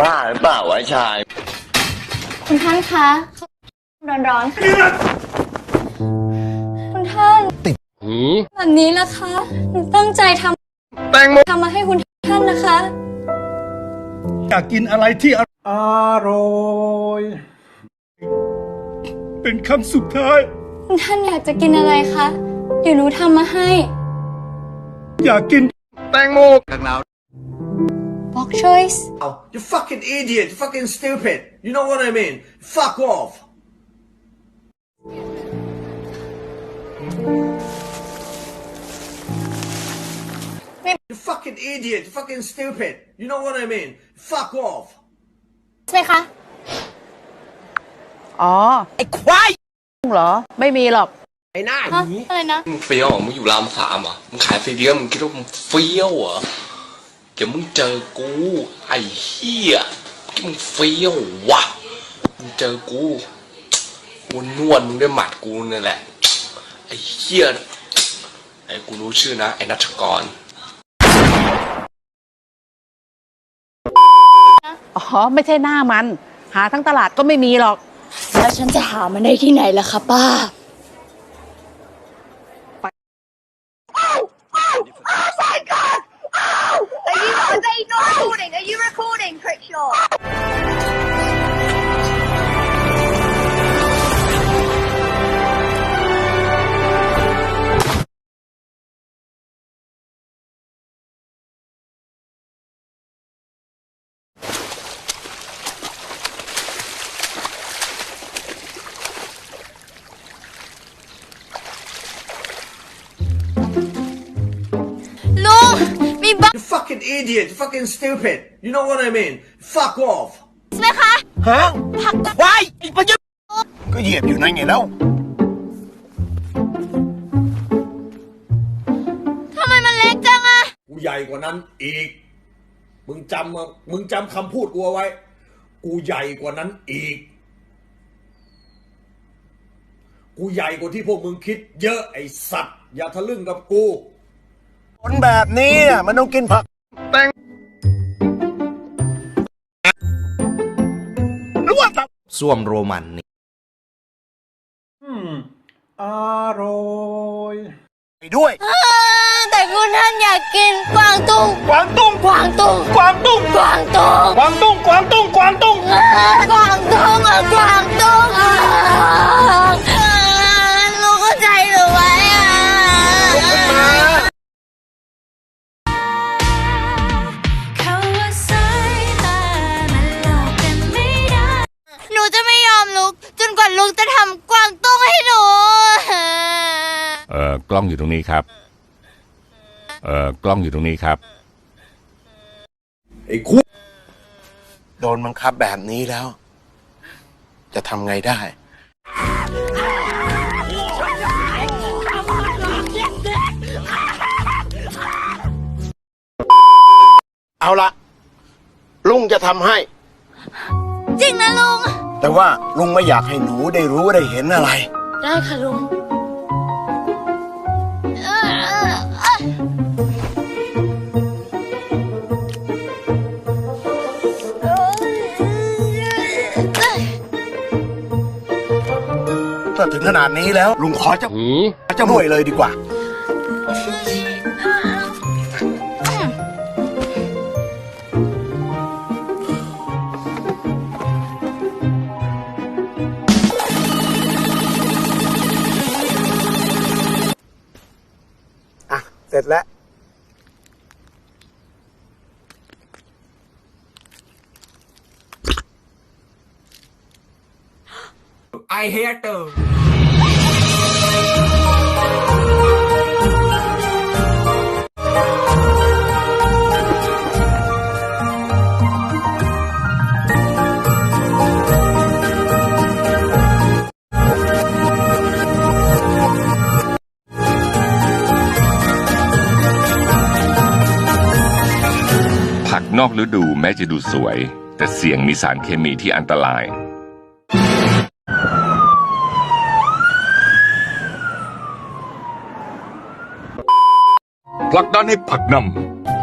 บ้าหรือเปล่าวะชาย คุณท่านคะร้อนๆค่ะคุณท่านหืมแบบนี้นะคะหนูตั้งใจทแตงโมำทำมาให้คุณท่านนะคะ อยากกินอะไรที่ออร่อยเป็นคำสุดท้าย คุณท่านอยากจะกินอะไรคะเดี๋ยวหนูทำมาให้ อยากกินแตงโม Box choice Oh, you fucking idiot, you fucking stupid. You know what I mean? Fuck off. You fucking idiot, you fucking stupid. You know what I mean? Fuck off. ใช่ไหมคะ อ๋อ ไอ้ควายเหรอ ไม่มีหรอก ไอ้หน้าฮะอะไรนะ มึงเฟี้ยวเหรอมึงอยู่รามสามเหรอมึงขายซีเดียมึงคิดว่ามึงเฟี้ยวเหรอ เดี๋ยวมึงเจอกู ไอ้เหี้ยคิดมึงเฟี้ยววะมึงเจอกูกูนวดมึงด้วยหมัดกูนี่แหละ ไอ้เหี้ยไอ้กูรู้ชื่อนะ ไอ้นัชกร อ๋อ ไม่ใช่หน้ามัน หาทั้งตลาดก็ไม่มีหรอก แล้วฉันจะหามันได้ที่ไหนล่ะคะป้า idiot, you fucking stupid. You know what I mean? Fuck off. ไหมคะฮะควายอีกประยุทธ์ก็เหยียบอยู่นั่นไงแล้ว ทำไมมันเล็กจังอะกูใหญ่กว่านั้นอีก มึงจำมามึงจำคำพูดกูเอาไว้ กูใหญ่กว่านั้นอีก กูใหญ่กว่าที่พวกมึงคิด เยอะไอ้สัตว์ อย่าทะลึ่งกับกู คนแบบนี้น่ะมันต้องกินผัก แตงหรือว่าตับส้วมโรมันนี่อืมอร่อยไปด้วย แต่คุณท่านอยากกินกวางตุ้งกวางตุ้งกวางตุ้งกวางตุ้งกวางตุ้งกวางตุ้งกวางตุ้ง ลุงจะทำกวางตุ้งให้หนู เอ่อกล้องอยู่ตรงนี้ครับ เอ่อกล้องอยู่ตรงนี้ครับ ไอ้คุโดนบังคับแบบนี้แล้ว จะทำไงได้ เอาละลุงจะทำให้ จริงนะลุง แต่ว่าลุงไม่อยากให้หนูได้รู้ได้เห็นอะไร ได้ค่ะลุงถ้าถึงขนาดนี้แล้ว ลุงขอจะหืมจะหน่วยเลยดีกว่า ร็จแล้ว I hate you ผั นอกฤดูแม้จะดูสวย แต่เสี่ยงมีสารเคมีที่อันตราย ผลักดันให้ผักนำ